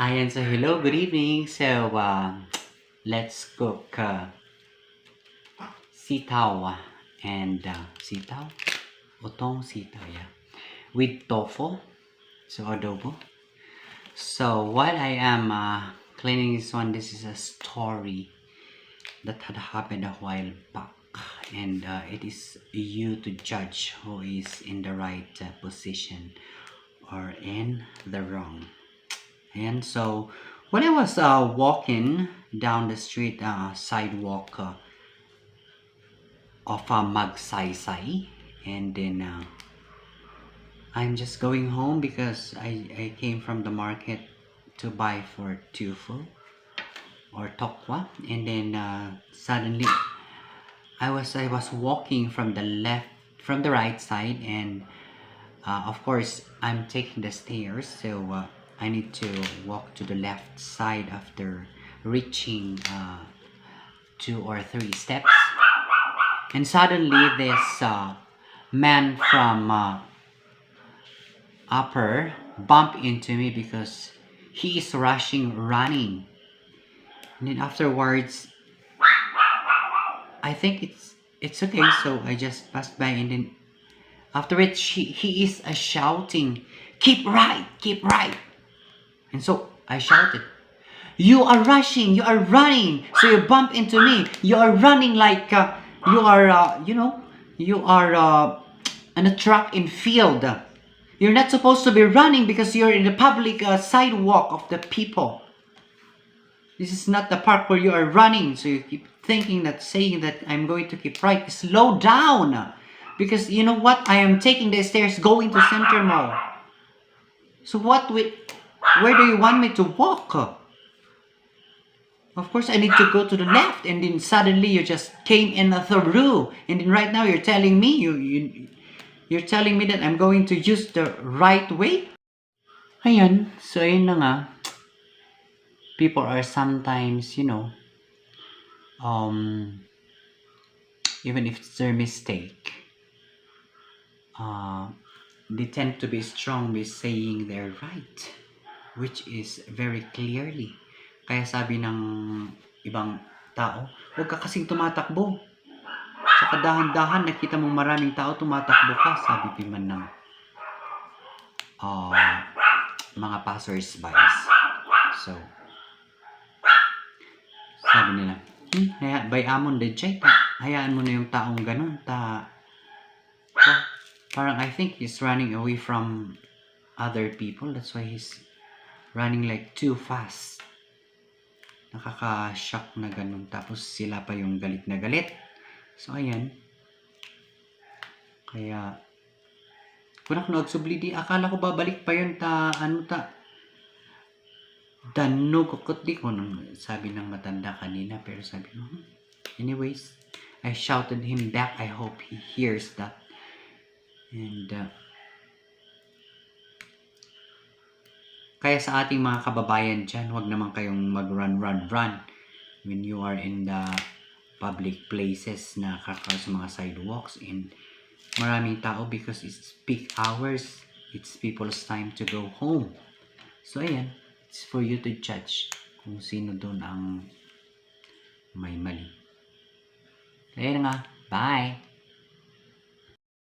Ayan, so hello, good evening. So, uh, let's cook uh, sitaw and uh, sitaw? Utong sitaw, yeah. With tofu, so adobo. So, while I am uh, cleaning this one, this is a story that had happened a while back. And uh, it is you to judge who is in the right uh, position or in the wrong. And so when I was uh, walking down the street uh, sidewalk uh, of uh, Magsaysay, and then uh, I'm just going home because I, I came from the market to buy for tufu or tokwa, and then uh, suddenly I was I was walking from the left from the right side, and uh, of course I'm taking the stairs, so. Uh, I need to walk to the left side after reaching uh, two or three steps. And suddenly this uh, man from uh, upper bumped into me because he is rushing, running. And then afterwards, I think it's it's okay. So I just passed by and then after it, she, he is uh, shouting, keep right, keep right. And so I shouted, You are rushing, you are running. So you bump into me. You are running like uh, you are, uh, you know, you are uh, on a track in field. You're not supposed to be running because you're in the public uh, sidewalk of the people. This is not the park where you are running. So you keep thinking that saying that I'm going to keep right. Slow down. Because you know what? I am taking the stairs going to Center Mall. So what with where do you want me to walk? Of course, I need to go to the left, and then suddenly you just came in through, and then right now you're telling me you you you're telling me that I'm going to use the right way. Ayun, so ayun nga. People are sometimes, you know, um, even if it's their mistake, uh, they tend to be strong with saying they're right which is very clearly. Kaya sabi ng ibang tao, huwag ka kasing tumatakbo. Sa kadahan-dahan, nakita mong maraming tao tumatakbo ka, sabi piman ng uh, mga passers-by. So, sabi nila, hmm, by amon de chay, hayaan mo na yung taong ganun, ta, so, parang I think he's running away from other people, that's why he's running like too fast. Nakaka-shock na ganun. Tapos sila pa yung galit na galit. So, ayan. Kaya, kung ako nagsubli di, akala ko babalik pa yun ta, ano ta, danog ko di ko nung sabi ng matanda kanina. Pero sabi ko, hmm. anyways, I shouted him back. I hope he hears that. And, uh, Kaya sa ating mga kababayan dyan, huwag naman kayong mag-run, run, run when you are in the public places na kakar sa mga sidewalks and maraming tao because it's peak hours. It's people's time to go home. So, ayan. It's for you to judge kung sino doon ang may mali. Ayan nga. Bye!